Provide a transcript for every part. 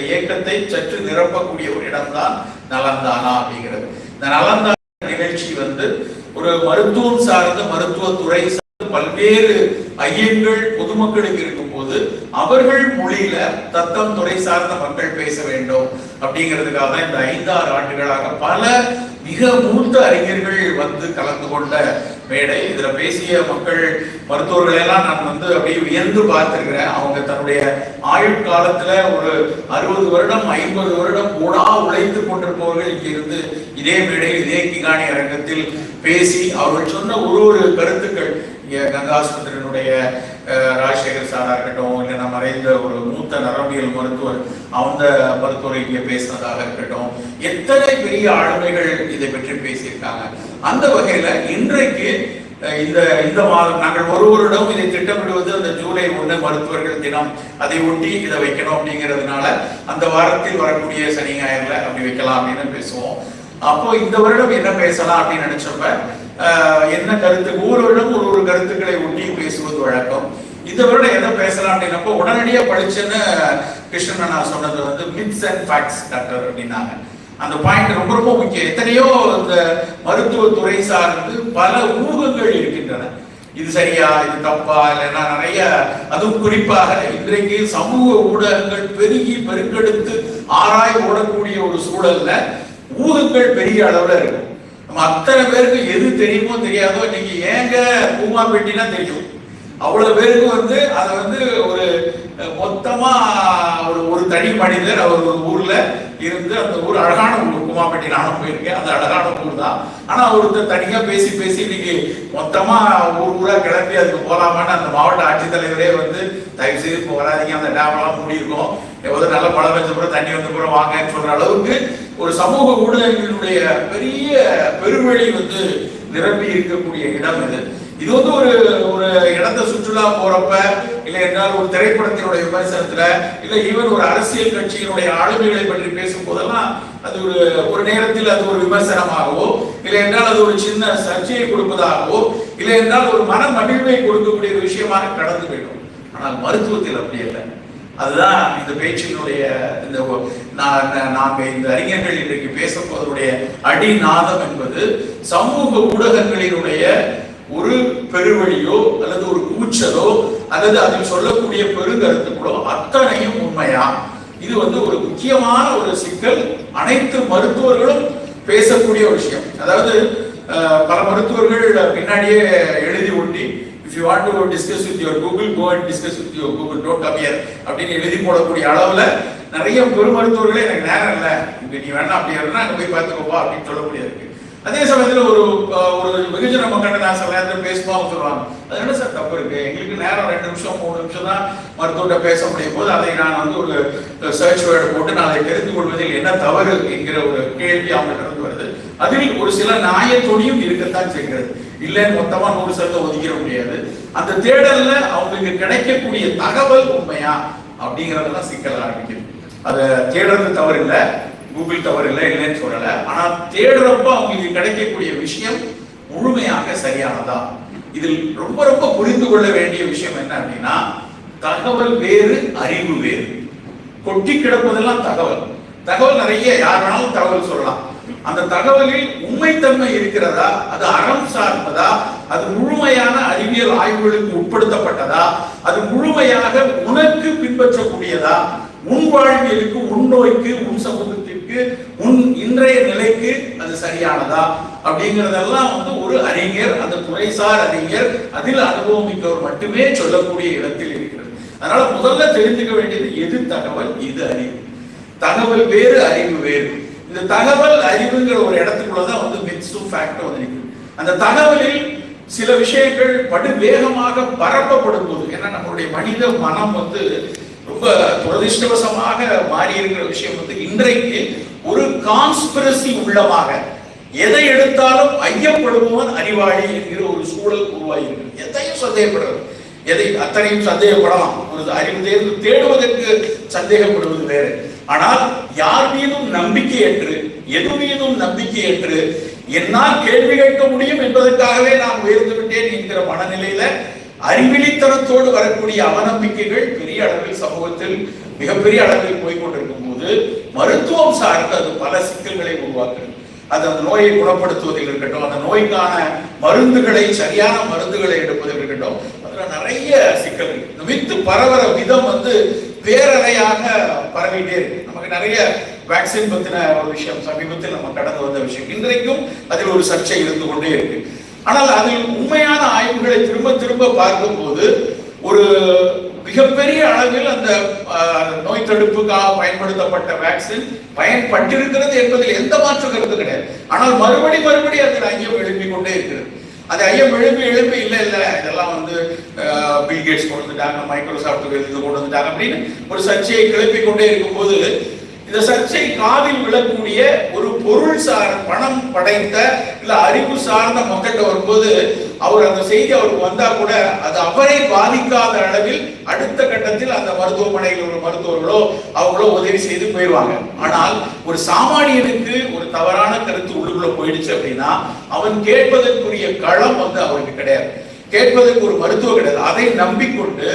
இந்த இயக்கத்தை சற்று நிரப்பக்கூடிய ஒரு இடம்தான் நலந்தானா அப்படிங்கிறது. இந்த நலந்தானா நிகழ்ச்சி வந்து ஒரு மருத்துவம் சார்ந்த மருத்துவத்துறை சார்ந்த பல்வேறு ஐயங்கள் பொதுமக்களுக்கு இருக்கும்போது அவர்கள் மொழியில தத்தம் துறை சார்ந்த மக்கள் பேச வேண்டும் அப்படிங்கிறதுக்காக தான் இந்த ஐந்தாறு ஆண்டுகளாக பல மிக மூத்த அறிஞர்கள் வந்து கலந்து கொண்ட மேடை. இதுல பேசிய மக்கள் மருத்துவர்களை எல்லாம் நான் வந்து அப்படியே உயர்ந்து பார்த்திருக்கிறேன். அவங்க தன்னுடைய ஆயுட்காலத்துல ஒரு அறுபது வருடம் ஐம்பது வருடம் கூடா உழைத்து கொண்டிருப்பவர்கள் இங்கிருந்து இதே மேடையில் இதே கிகாணி அரங்கத்தில் பேசி அவர்கள் சொன்ன ஒரு ஒரு கருத்துக்கள் இங்கே கங்காஸ்பத்திரியினுடைய அஹ், ராஜசேகர் சாரா இருக்கட்டும் இல்லைன்னா மறைந்த ஒரு மூத்த நரம்பியல் மருத்துவர் அந்த மருத்துவர் இங்கே பேசினதாக இருக்கட்டும் எத்தனை பெரிய ஆளுமைகள் இதை பற்றி பேசியிருக்காங்க. அந்த வகையில இன்றைக்கு இந்த இந்த மாதம் நாங்கள் ஒரு வருடம் இதை திட்டமிடுவது அந்த ஜூலை ஒன்று மருத்துவர்கள் தினம். அதை ஒட்டி இதை வைக்கணும் அப்படிங்கிறதுனால அந்த வாரத்தில் வரக்கூடிய சனி ஞாயிறுல அப்படி வைக்கலாம் அப்படின்னு பேசுவோம். அப்போ இந்த வருடம் என்ன பேசலாம் அப்படின்னு நினைச்சப்ப என்ன கருத்து? ஒவ்வொருவரிடம் ஒரு ஒரு கருத்துக்களை ஒட்டி பேசுவது வழக்கம். இந்த வருடம் என்ன பேசலாம் அப்படின்னப்போ உடனடியாக படிச்சேன்னு கிருஷ்ணன் நான் சொன்னது வந்து மித்ஸ் அண்ட் ஃபேக்ட்ஸ் டாக்டர் அப்படின்னாங்க. அந்த பாயிண்ட் ரொம்ப ரொம்ப முக்கியம். எத்தனையோ இந்த மருத்துவத்துறை சார்ந்து பல ஊகங்கள் இருக்கின்றன. இது சரியா இது தப்பா இல்லைன்னா நிறைய அதுவும் குறிப்பாக இன்றைக்கு சமூக ஊடகங்கள் பெருகி பெருக்கெடுத்து ஆராய் ஓடக்கூடிய ஒரு சூழல்ல ஊகங்கள் பெரிய அளவுல இருக்கும் நம்ம அத்தனை பேருக்கு எது தெரியுமோ தெரியாதோ இன்னைக்கு ஏங்க பூமா பெட்டினா தெரியும். அவ்வளவு பேருக்கு வந்து அதை வந்து ஒரு மொத்தமா ஒரு ஒரு தனி மனிதர் அவர் ஒரு ஊர்ல இருந்து அந்த ஊர் அழகான ஊர் குமாப்பட்டி நானும் போயிருக்கேன். அந்த அழகான ஊர் தான். ஆனா ஒருத்தர் தனியா பேசி பேசி இன்னைக்கு மொத்தமா ஊர் ஊரா கிளம்பி அதுக்கு போலாமான்னு அந்த மாவட்ட ஆட்சித்தலைவரே வந்து தயவு செய்து இப்போ அந்த டேம்லாம் மூடி மூடியிருக்கோம். ஏதாவது நல்ல மழை பெஞ்ச பிறகு தண்ணி வந்து பிறகு வாங்கன்னு சொல்ற அளவுக்கு ஒரு சமூக ஊடகங்களுடைய பெரிய பெருவழி வந்து நிரம்பி இருக்கக்கூடிய இடம் இது. இது வந்து ஒரு ஒரு இடத்த சுற்றுலா போறப்ப இல்லை என்றால் ஒரு திரைப்படத்தினுடைய விமர்சனத்துல இல்லை ஈவன் ஒரு அரசியல் கட்சியினுடைய ஆளுமைகளை பற்றி பேசும் போதெல்லாம் அது ஒரு ஒரு நேரத்தில் அது ஒரு விமர்சனமாகவோ இல்லை என்றால் அது ஒரு சின்ன சர்ச்சையை கொடுப்பதாகவோ இல்லை என்றால் ஒரு மன மகிழ்வை கொடுக்கக்கூடிய ஒரு விஷயமாக கடந்து போயிடும். ஆனால் மருத்துவத்தில் அப்படி இல்லை. அதுதான் இந்த பேச்சினுடைய இந்த ஒ- நாங்க இந்த அறிஞர்கள் இன்றைக்கு பேச போவதுடைய அடிநாதம் என்பது சமூக ஊடகங்களினுடைய ஒரு பெருவழியோ அல்லது ஒரு கூச்சலோ அல்லது அதில் சொல்லக்கூடிய பெருங்கருத்துக்களோ அத்தனையும் உண்மையா? இது வந்து ஒரு முக்கியமான ஒரு சிக்கல். அனைத்து மருத்துவர்களும் பேசக்கூடிய விஷயம். அதாவது பல மருத்துவர்கள் பின்னாடியே எழுதி ஒட்டி if you want to discuss with your Google go and discuss with your Google don't come அப்படின்னு எழுதி போடக்கூடிய அளவில் நிறைய பெருமருத்துவர்களே எனக்கு நேரம் இல்லை. இங்க நீ வேணா அப்படி இருந்தா அங்கே போய் பார்த்துக்கோப்பா அப்படின்னு சொல்லக்கூடிய இருக்கு. அதே சமயத்தில் ஒரு ஒரு வெகுஜன மக்கள் நான் சில நேரத்தில் பேசுவாங்க சொல்லுவாங்க. அது என்ன சார் தப்பு இருக்கு? எங்களுக்கு நேரம் ரெண்டு நிமிஷம் மூணு நிமிஷம் தான் மருத்துவர்கிட்ட பேச முடியும் போது அதை நான் வந்து ஒரு சர்ச் வேர்டு போட்டு நான் அதை தெரிந்து கொள்வதில் என்ன தவறு என்கிற ஒரு கேள்வி அவங்க இருந்து வருது. அதில் ஒரு சில நாயத்தொடியும் இருக்கத்தான் செய்கிறது. இல்லைன்னு மொத்தமா நூறு சதவீதம் ஒதுக்கிட முடியாது. அந்த தேடல்ல அவங்களுக்கு கிடைக்கக்கூடிய தகவல் உண்மையா அப்படிங்கறதெல்லாம் சிக்கல் ஆரம்பிக்குது. அதை தேடுறது தவறு இல்லை கூகுள் தவறு இல்லை இல்லைன்னு சொல்லல. ஆனா தேடுறப்ப அவங்களுக்கு கிடைக்கக்கூடிய விஷயம் முழுமையாக சரியானதா? இதில் ரொம்ப ரொம்ப புரிந்து கொள்ள வேண்டிய விஷயம் என்ன அப்படின்னா தகவல் வேறு அறிவு வேறு. கொட்டி கிடப்பதெல்லாம் தகவல். தகவல் நிறைய யார் வேணாலும் தகவல் சொல்லலாம். அந்த தகவலில் உண்மைத்தன்மை இருக்கிறதா? அது அறம் சார்ந்ததா? அது முழுமையான அறிவியல் ஆய்வுகளுக்கு உட்படுத்தப்பட்டதா? அது முழுமையாக உனக்கு பின்பற்றக்கூடியதா? உன் வாழ்வியலுக்கு உன் நோய்க்கு உன் சமூகத்திற்கு உன் இன்றைய நிலைக்கு அது சரியானதா? அப்படிங்கிறதெல்லாம் வந்து ஒரு அறிஞர் அந்த துறைசார் அறிஞர் அதில் அனுபவம் மிக்கவர் மட்டுமே சொல்லக்கூடிய இடத்தில் இருக்கிறது. அதனால முதல்ல தெரிந்துக்க வேண்டியது எது தகவல்? இது அறிவு? தகவல் வேறு அறிவு வேறு. இந்த தகவல் அறிவுங்கிற ஒரு இடத்துக்குள்ளதான் வந்து மித்ஸ் டு ஃபேக்ட் வந்து நிற்குது அந்த தகவலில் சில விஷயங்கள் படு வேகமாக பரப்பப்படும் போது ஏன்னா நம்மளுடைய மனித மனம் வந்து ரொம்ப துரதிருஷ்டவசமாக மாறி இருக்கிற விஷயம் வந்து இன்றைக்கு ஒரு கான்ஸ்பிரசி உள்ளமாக எதை எடுத்தாலும் ஐயப்படுபவன் அறிவாளி என்கிற ஒரு சூழல் உருவாகிறது எதையும் சந்தேகப்படுறது எதை அத்தனையும் சந்தேகப்படலாம். ஒரு அறிவு தேர்ந்து தேடுவதற்கு சந்தேகப்படுவது வேறு. ஆனால் யார் மீதும் நம்பிக்கையற்று எது மீதும் நம்பிக்கையற்று என்னால் கேள்வி கேட்க முடியும் என்பதற்காகவே நான் உயர்ந்து விட்டேன் என்கிற மனநிலையில அறிவிலித்தனத்தோடு வரக்கூடிய அவநம்பிக்கைகள் பெரிய அளவில் சமூகத்தில் மிகப்பெரிய அளவில் போய்கொண்டிருக்கும் போது சார்ந்து அது பல சிக்கல்களை உருவாக்குது. அது அந்த நோயை குணப்படுத்துவதில் இருக்கட்டும் அந்த நோய்க்கான மருந்துகளை சரியான மருந்துகளை எடுப்பதில் இருக்கட்டும் அதுல நிறைய சிக்கல்கள். இந்த வித்து பரவர விதம் வந்து பேரலையாக பரவிட்டே இருக்கு. நமக்கு நிறைய வேக்சின் பத்தின ஒரு விஷயம் சமீபத்தில் நம்ம கடந்து வந்த விஷயம். இன்றைக்கும் அதில் ஒரு சர்ச்சை இருந்து கொண்டே இருக்கு. ஆனால் அதில் உண்மையான ஆய்வுகளை திரும்ப திரும்ப பார்க்கும்போது ஒரு மிகப்பெரிய அளவில் அந்த நோய் தடுப்புக்காக பயன்படுத்தப்பட்ட வேக்சின் பயன்பட்டிருக்கிறது என்பதில் எந்த மாற்று கருத்து கிடையாது. ஆனால் மறுபடி மறுபடி அதில் ஐயம் எழுப்பிக் கொண்டே இருக்கிறது. அது ஐயம் எழுப்பி எழுப்பி இல்லை இல்லை. இதெல்லாம் வந்து பில்கேட்ஸ் கொண்டு வந்துட்டாங்க மைக்ரோசாஃப்ட் இது கொண்டு வந்துட்டாங்க அப்படின்னு ஒரு சர்ச்சையை கிளப்பி கொண்டே இருக்கும்போது இந்த சர்ச்சை காதில் விழக்கூடிய ஒரு பொருள் சார் பணம் படைத்த இல்ல அறிவு சார்ந்த மக்கள்கிட்ட வரும்போது அவர் அந்த செய்தி அவருக்கு வந்தா கூட அது அவரை பாதிக்காத அளவில் அடுத்த கட்டத்தில் அந்த மருத்துவமனையில் உள்ள மருத்துவர்களோ அவங்களோ உதவி செய்து போயிடுவாங்க ஆனால் ஒரு சாமானியனுக்கு ஒரு தவறான கருத்து உள்ளுக்குள்ள போயிடுச்சு அப்படின்னா அவன் கேட்பதற்குரிய களம் வந்து அவருக்கு கிடையாது. கேட்பதற்கு ஒரு மருத்துவம் கிடையாது. அதை நம்பிக்கொண்டு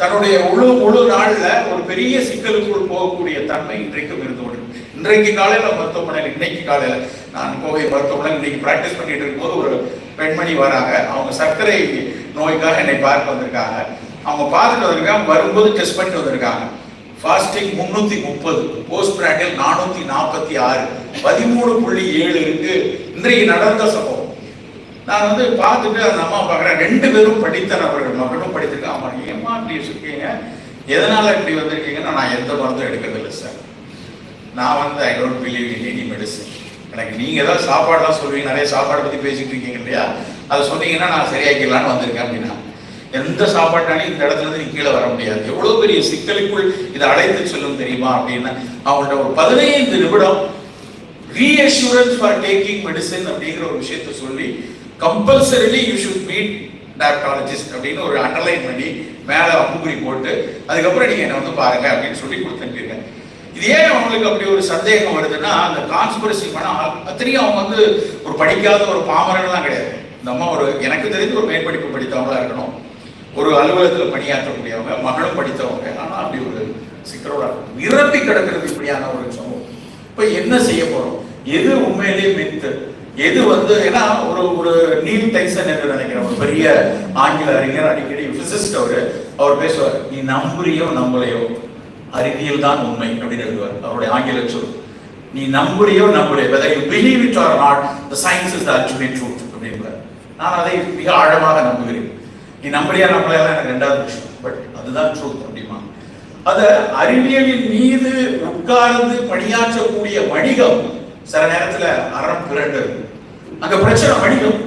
தன்னுடைய முழு முழு நாள்ல ஒரு பெரிய சிக்கலுக்குள் போகக்கூடிய தன்மை இன்றைக்கும் இருந்து கொண்டு இன்றைக்கு காலையில மருத்துவமனையில் இன்னைக்கு காலையில நான் கோவை மருத்துவமனை இன்னைக்கு பிராக்டிஸ் பண்ணிட்டு இருக்கும்போது ஒரு பெண்மணி வராங்க. அவங்க சர்க்கரை நோய்க்காக என்னை பார்க்க வந்திருக்காங்க. அவங்க பார்த்துட்டு வந்திருக்காங்க. வரும்போது டெஸ்ட் பண்ணிட்டு வந்திருக்காங்க. ஃபாஸ்டிங் முந்நூற்றி முப்பது போஸ்ட் பிராண்டில் நானூத்தி நாற்பத்தி ஆறு பதிமூணு புள்ளி ஏழு இருக்கு. இன்றைக்கு நடந்த சம்பவம். நான் வந்து பார்த்துட்டு அந்த அம்மா பார்க்குறேன். ரெண்டு பேரும் படித்த நபர்கள் மகனும் படித்திருக்கேன் அம்மா ஏமா இப்படி இருக்கீங்க? எதனால இப்படி வந்திருக்கீங்கன்னா நான் எந்த மருந்தும் எடுக்கிறதில்லை சார் நான் வந்து I don't believe in any medicine எனக்கு நீங்க ஏதாவது சாப்பாடுலாம் சொல்லுவீங்க நிறைய சாப்பாடு பற்றி பேசிட்டு இருக்கீங்க இல்லையா? அதை சொன்னீங்கன்னா நான் சரியாக்கிடலான்னு வந்திருக்கேன் அப்படின்னா. எந்த சாப்பாட்டாலையும் இந்த இடத்துல இருந்து நீ கீழே வர முடியாது. எவ்வளவு பெரிய சிக்கலுக்குள் இதை அடைத்து செல்லும் தெரியுமா அப்படின்னு அவங்கள்ட்ட ஒரு பதினைந்து நிமிடம் ரீஅஷூரன்ஸ் ஃபார் டேக்கிங் மெடிசன் அப்படிங்கிற ஒரு விஷயத்தை சொல்லி compulsorily you should meet doctologist அப்படின்னு ஒரு அண்டர்லைன் பண்ணி மேலே அம்புக்குறி போட்டு அதுக்கப்புறம் நீங்க என்னை வந்து பாருங்க அப்படின்னு சொல்லி கொடுத்துருக்கீங்க இது ஏன் அவங்களுக்கு அப்படி ஒரு சந்தேகம் வருதுன்னா அந்த கான்ஸ்பிரசி பண்ண அத்தனையும் அவங்க வந்து ஒரு படிக்காத ஒரு பாமரன்லாம் கிடையாது. இந்த அம்மா ஒரு எனக்கு தெரிஞ்சு ஒரு மேற்படிப்பு படித்தவங்களா இருக்கணும். ஒரு அலுவலகத்தில் பணியாற்றக்கூடியவங்க மகளும் படித்தவங்க. ஆனால் அப்படி ஒரு சிக்கலோட நிரப்பி கிடக்கிறது இப்படியான ஒரு சம்பவம் இப்போ என்ன செய்ய போறோம்? எது உண்மையிலேயே மித்து? எது வந்து ஏன்னா ஒரு ஒரு நீல் டைசன் என்று நினைக்கிறேன். ஒரு பெரிய ஆங்கில அறிஞர் அடிக்கடி பிசிஸ்ட் அவரு அவர் பேசுவார் நீ நம்புறியோ நம்பலையோ? அறிவியல் தான் உண்மை அப்படின்னு எழுதுவார். அவருடைய ஆங்கில சொல். நீ நம்புறியோ நம்புறியோ whether you believe it or not the science is the ultimate truth அப்படின்பார். நான் அதை மிக ஆழமாக நம்புகிறேன். நீ நம்புறியா நம்பலையா எனக்கு ரெண்டாவது விஷயம். பட் அதுதான் ட்ரூத் அப்படிமா அத அறிவியலின் மீது உட்கார்ந்து பணியாற்றக்கூடிய வணிகம் சில நேரத்துல அறம் பிறண்டு அங்க பிரச்சனை வணிகம்.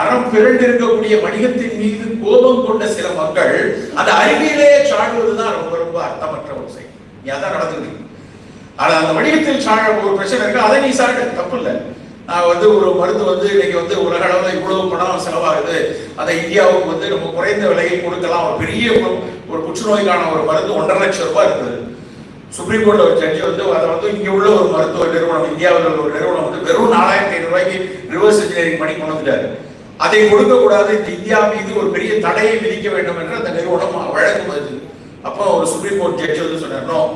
அறம் பிறண்டு இருக்கக்கூடிய வணிகத்தின் மீது கோபம் கொண்ட சில மக்கள் அந்த அறிவியலே சாடுவதுதான் ரொம்ப ரொம்ப அர்த்தமற்ற ஒரு செயல் நீ அதான் நடந்துருக்கு ஆனா அந்த வணிகத்தில் சாழ ஒரு பிரச்சனை இருக்கு. அதை நீ சாடு தப்பு இல்லை. நான் வந்து ஒரு மருந்து வந்து இன்னைக்கு வந்து உலக அளவில் இவ்வளவு பணம் செலவாகுது. அதை இந்தியாவுக்கு வந்து நம்ம குறைந்த விலையில் கொடுக்கலாம். ஒரு பெரிய ஒரு- ஒரு புற்றுநோய்க்கான ஒரு மருந்து ஒன்றரை லட்சம் ரூபாய் இருக்குது. சுப்ரீம் கோர்ட்ல ஒரு ஜட்ஜி வந்து அதை வந்து இங்க உள்ள ஒரு மருத்துவ நிறுவனம் இந்தியாவில் உள்ள ஒரு நிறுவனம் வந்து வெறும் நாலாயிரத்தி ஐநூறு ரூபாய்க்கு ரிவர்ஸ் இன்ஜினியரிங் பண்ணி கொண்டு வந்துட்டாரு. அதை கொடுக்க கூடாது இந்த இந்தியா மீது ஒரு பெரிய தடையை விதிக்க வேண்டும் என்று அந்த நிறுவனம் வழங்குவது அப்போ ஒரு சுப்ரீம் கோர்ட் ஜட்ஜி வந்து சொன்னார்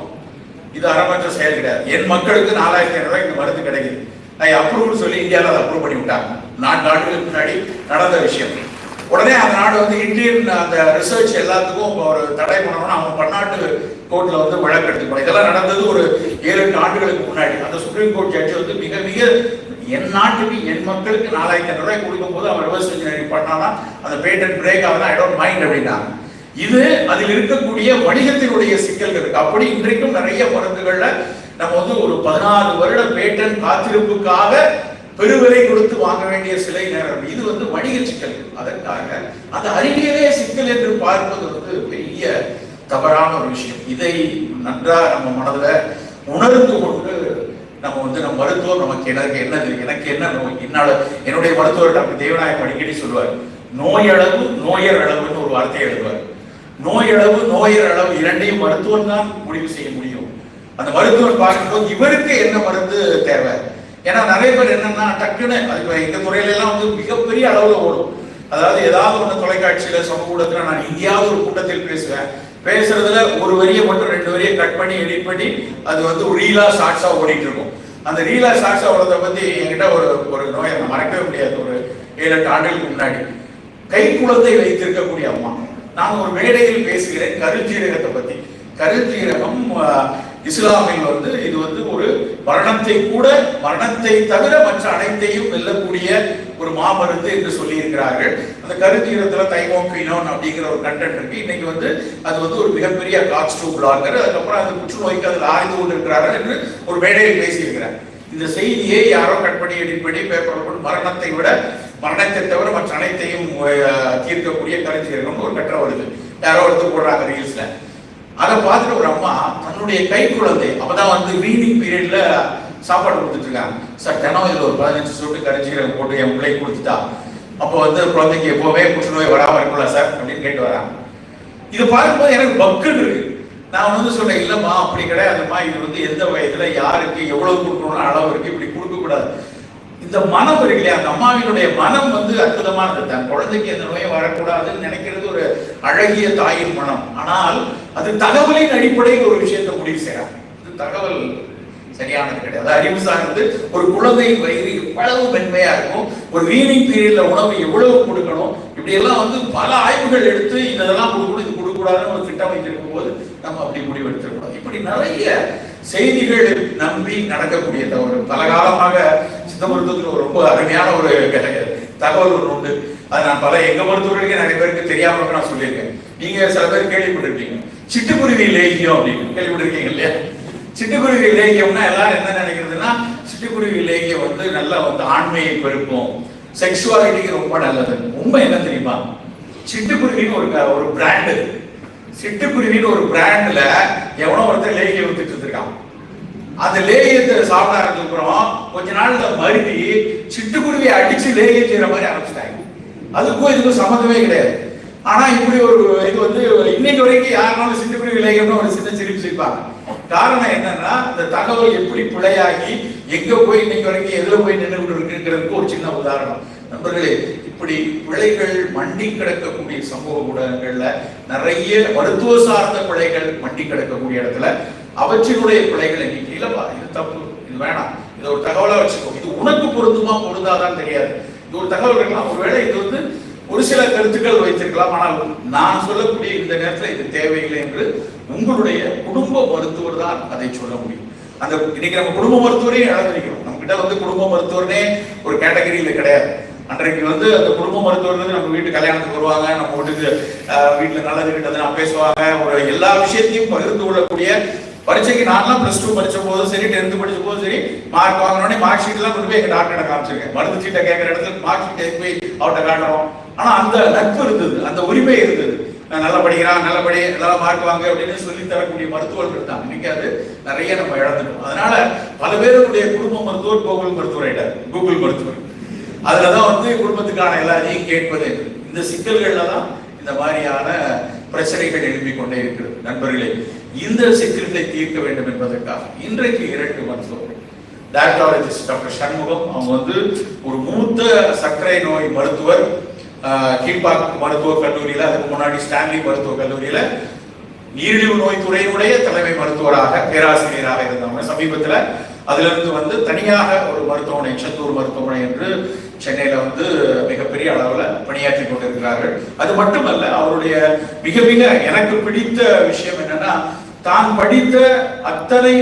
இது அறமற்ற செயல் கிடையாது. என் மக்களுக்கு நாலாயிரத்தி ஐநூறு இந்த மருந்து கிடைக்குது. நான் அப்ரூவ்னு சொல்லி இந்தியாவில் அதை அப்ரூவ் பண்ணி விட்டாங்க. நான்கு ஆண்டுகளுக்கு முன்னாடி நடந்த விஷயம். உடனே அந்த நாடு வந்து இந்தியன் அந்த ரிசர்ச் எல்லாத்துக்கும் ஒரு தடை பண்ணணும்னு அவங்க பன்னாட்டு கோர்ட்ல வந்து வழக்கு எடுத்துக்கணும் இதெல்லாம் நடந்தது ஒரு ஏழு எட்டு ஆண்டுகளுக்கு முன்னாடி. அந்த சுப்ரீம் கோர்ட் ஜட்ஜி வந்து மிக மிக என் நாட்டுக்கு என் மக்களுக்கு நாலாயிரத்தி ஐநூறு ரூபாய் கொடுக்கும் போது அவன் ரிவர்ஸ் இன்ஜினியரிங் பண்ணானா அந்த பேட்டன் பிரேக் ஆகுதான் ஐ டோன்ட் மைண்ட் அப்படின்னாங்க. இது அதில் இருக்கக்கூடிய வணிகத்தினுடைய சிக்கல்கள் இருக்கு. அப்படி இன்றைக்கும் நிறைய மருந்துகள்ல நம்ம வந்து ஒரு பதினாறு வருட பேட்டன் காத்திருப்புக்காக பெருவிலை கொடுத்து வாங்க வேண்டிய சிலை நேரம். இது வந்து வணிக சிக்கல். அதற்காக அந்த அறிவியலே சிக்கல் என்று பார்ப்பது வந்து பெரிய தவறான ஒரு விஷயம். இதை நன்றா நம்ம மனதுல உணர்ந்து கொண்டு நம்ம வந்து நம்ம மருத்துவம் நமக்கு எனக்கு என்னது எனக்கு என்ன நோய்? என்னால என்னுடைய மருத்துவர் டாக்டர் தேவநாயகம் அடிக்கடி சொல்லுவார் நோயளவு நோயர் அளவுன்னு ஒரு வார்த்தையை எழுதுவார். நோயளவு நோயர் அளவு இரண்டையும் மருத்துவம் தான் முடிவு செய்ய முடியும். அந்த மருத்துவர் பார்க்கும்போது இவருக்கு என்ன மருந்து தேவை? ஏன்னா நிறைய பேர் என்னன்னா டக்குன்னு அது எங்க துறையில எல்லாம் வந்து மிகப்பெரிய அளவுல ஓடும். அதாவது ஏதாவது ஒண்ணு தொலைக்காட்சியில சமூக ஊடகத்துல நான் எங்கேயாவது ஒரு கூட்டத்தில் பேசுவேன். பேசுறதுல ஒரு வரியை மட்டும் ரெண்டு வரியை கட் பண்ணி எடிட் பண்ணி அது வந்து ஒரு ரீலா ஷார்ட்ஸா ஓடிட்டு இருக்கும். அந்த ரீலா ஷார்ட்ஸா ஓடுறத பத்தி என்கிட்ட ஒரு ஒரு நோயை நான் மறக்கவே முடியாது. ஒரு ஏழு எட்டு ஆண்டுகளுக்கு முன்னாடி. கை குழந்தை வைத்திருக்கக்கூடிய அம்மா. நான் ஒரு மேடையில் பேசுகிறேன் கருஞ்சீரகத்தை பத்தி. கருஞ்சீரகம் இஸ்லாமில் வந்து இது வந்து ஒரு மரணத்தை கூட மரணத்தை தவிர மற்ற அனைத்தையும் வெல்லக்கூடிய ஒரு மாமருந்து என்று சொல்லி இருக்கிறார்கள் அந்த கருத்தீரத்துல தைமோக்கினோன் அப்படிங்கிற ஒரு கண்டென்ட் இருக்கு. இன்னைக்கு வந்து அது வந்து ஒரு மிகப்பெரிய காட்ஸ் டூப்லாங்கர் அதுக்கப்புறம் அந்த புற்றுநோய்க்கு அதில் ஆய்ந்து கொண்டு இருக்கிறார்கள் என்று ஒரு மேடையில் பேசியிருக்கிறார். இந்த செய்தியை யாரோ கட் பண்ணி எடிட் பண்ணி பேப்பர் மரணத்தை விட மரணத்தை தவிர மற்ற அனைத்தையும் தீர்க்கக்கூடிய கருஞ்சீரகம் ஒரு கட்டுரை வருது யாரோ எடுத்து போடுறாங்க ரீல்ஸ்ல. அதை பார்த்துட்டு ஒரு அம்மா தன்னுடைய கை குழந்தை அப்பதான் வந்து ரீடிங் பீரியட்ல சாப்பாடு கொடுத்துட்டு இருக்காங்க. சார் தினம் இதுல ஒரு பதினஞ்சு சொட்டு கரைச்சீரகம் போட்டு என் பிள்ளைக்கு கொடுத்துட்டா அப்போ வந்து குழந்தைக்கு எப்பவுமே புற்றுநோய் வராம இருக்கும்ல சார்? அப்படின்னு கேட்டு வராங்க. இது பார்க்கும்போது எனக்கு பக்குன்னு இருக்கு. நான் வந்து சொன்னேன் இல்லம்மா அப்படி கிடையாதும்மா. இது வந்து எந்த வயதுல யாருக்கு எவ்வளவு கொடுக்கணும்னு அளவு இருக்கு. இப்படி கொடுக்க கூடாது இந்த மனம் இருக்கு இல்லையா அந்த அம்மாவினுடைய மனம் வந்து அற்புதமானது. தன் குழந்தைக்கு எந்த நோயும் வரக்கூடாதுன்னு நினைக்கிறது ஒரு அழகிய தாயின் மனம். ஆனால் அது தகவலின் அடிப்படையில் ஒரு விஷயத்தை முடிவு செய்யறாங்க இது தகவல் சரியானது கிடையாது. அறிவு சார்ந்து ஒரு குழந்தையின் வயிறு எவ்வளவு மென்மையா இருக்கும் ஒரு வீணிங் பீரியட்ல உணவு எவ்வளவு கொடுக்கணும் இப்படி எல்லாம் வந்து பல ஆய்வுகள் எடுத்து இதெல்லாம் கொடுக்கணும் இது கொடுக்கக்கூடாதுன்னு ஒரு திட்டம் வைத்திருக்கும் போது நம்ம அப்படி முடிவு எடுத்துருக்கணும். இப்படி நிறைய செய்திகள் நம்பி நடக்கக்கூடிய தவறு பல காலமாக சித்த மருத்துவத்தில் ஒரு ரொம்ப அருமையான ஒரு தகவல் ஒன்று உண்டு. அது நான் பல எங்க மருத்துவர்களுக்கு நிறைய பேருக்கு தெரியாம நான் சொல்லியிருக்கேன். நீங்க சில பேர் கேள்விப்பட்டிருப்பீங்க. சிட்டுக்குருவி லேகியம் அப்படின்னு கேள்விப்பட்டிருக்கீங்க இல்லையா? சிட்டுக்குருவி லேகியம்னா எல்லாரும் என்ன நினைக்கிறதுன்னா சிட்டுக்குருவி லேகியம் வந்து நல்லா வந்து ஆண்மையை பெருக்கும். செக்ஷுவாலிட்டிக்கு ரொம்ப நல்லது. உண்மை என்ன தெரியுமா? சிட்டுக்குருவின்னு ஒரு ஒரு பிராண்டு சிட்டுக்குருவின்னு ஒரு பிராண்ட்ல எவனோ ஒருத்தர் லேகியம் வித்துட்டு இருக்கான் அந்த லேகியத்தை சாப்பிட ஆரம்பிச்சதுக்கப்புறம் கொஞ்ச நாள்ல மறுபடி சிட்டுக்குருவியை அடிச்சு லேகியம் செய்யற மாதிரி ஆரம்பிச்சிட்டாங்க. அதுக்கும் இதுக்கும் சம்மந்தமே கிடையாது. ஆனா இப்படி ஒரு இது வந்து இன்னைக்கு வரைக்கும் யாருனாலும் சிட்டுக்குருவி லேகியம்னு ஒரு சின்ன சிரிப்பு சிரிப்பாங்க. காரணம் என்னன்னா இந்த தகவல் எப்படி பிழையாகி எங்க போய் இன்னைக்கு வரைக்கும் எதுல போய் நின்று இருக்கிறதுக்கு ஒரு சின்ன உதாரணம். நண்பர்களே இப்படி பிழைகள் மண்டி கிடக்கக்கூடிய சமூக ஊடகங்கள்ல நிறைய மருத்துவ சார்ந்த பிழைகள் மண்டி கிடக்கக்கூடிய இடத்துல அவற்றினுடைய பிழைகள் எண்ணிக்கை இல்லப்பா இது தப்பு. இது வேணாம். இதை ஒரு தகவலாக வச்சுக்கோ. இது உனக்கு பொருந்துமா பொருந்தாதான் தெரியாது. இது ஒரு தகவல் இருக்கலாம். ஒருவேளை இது வந்து ஒரு சில கருத்துக்கள் வைத்திருக்கலாம். ஆனால் நான் சொல்லக்கூடிய இந்த நேரத்தில் இது தேவையில்லை என்று உங்களுடைய குடும்ப மருத்துவர் தான் அதை சொல்ல முடியும். அந்த இன்னைக்கு நம்ம குடும்ப மருத்துவரே இழந்திருக்கிறோம் நம்ம கிட்ட வந்து குடும்ப மருத்துவர்னே ஒரு கேட்டகரியில கிடையாது. அன்றைக்கு வந்து அந்த குடும்ப மருத்துவர் வந்து நம்ம வீட்டு கல்யாணத்துக்கு வருவாங்க. நம்ம வீட்டுக்கு வீட்டில் வீட்டுல நல்லது கிட்டது நான் பேசுவாங்க. ஒரு எல்லா விஷயத்தையும் பகிர்ந்து கொள்ளக்கூடிய பரீட்சைக்கு நான்லாம் ப்ளஸ் டூ படிச்ச போதும் சரி டென்த் படிச்ச போதும் சரி மார்க் வாங்கினோடனே மார்க் ஷீட்லாம் கொண்டு போய் எங்க டாக்டர் காமிச்சிருக்கேன். மருந்து சீட்டை கேட்கற இடத்துல மார்க் ஷீட் போய் அவர்கிட்ட காட்டுறோம். ஆனா அந்த நட்பு இருந்தது அந்த உரிமை இருந்தது. நான் நல்லா படிக்கிறான் நல்லபடி நல்லா மார்க் வாங்க அப்படின்னு சொல்லி தரக்கூடிய மருத்துவர்கள் தான். இன்னைக்கு அது நிறைய நம்ம இழந்துட்டோம். அதனால பல பேருடைய குடும்ப மருத்துவர் கூகுள் மருத்துவர் ஆயிட்டார். கூகுள் மருத்துவர். அதுலதான் வந்து குடும்பத்துக்கான எல்லாரையும் கேட்பது. இந்த சிக்கல்கள்ல தான் இந்த மாதிரியான பிரச்சனைகள் எழுப்பிக் கொண்டே இருக்கிறது. நண்பர்களே இந்த சிக்கல்களை தீர்க்க வேண்டும் என்பதற்காக இன்றைக்கு இரண்டு மருத்துவர்கள். டாக்டராலஜிஸ்ட் டாக்டர் சண்முகம் அவங்க வந்து ஒரு மூத்த சர்க்கரை நோய் மருத்துவர் கீழ்பாக் மருத்துவக் கல்லூரியில அதுக்கு முன்னாடி ஸ்டான்லி மருத்துவக் கல்லூரியில நீரிழிவு நோய் துறையுடைய தலைமை மருத்துவராக பேராசிரியராக இருந்தவங்க. சமீபத்துல அதுல இருந்து வந்து தனியாக ஒரு மருத்துவமனை செந்தூர் மருத்துவமனை என்று சென்னையில வந்து மிகப்பெரிய அளவுல பணியாற்றி கொண்டிருக்கிறார்கள். அது மட்டுமல்ல அவருடைய மிக மிக எனக்கு பிடித்த விஷயம் என்னன்னா தான் படித்த அத்தனை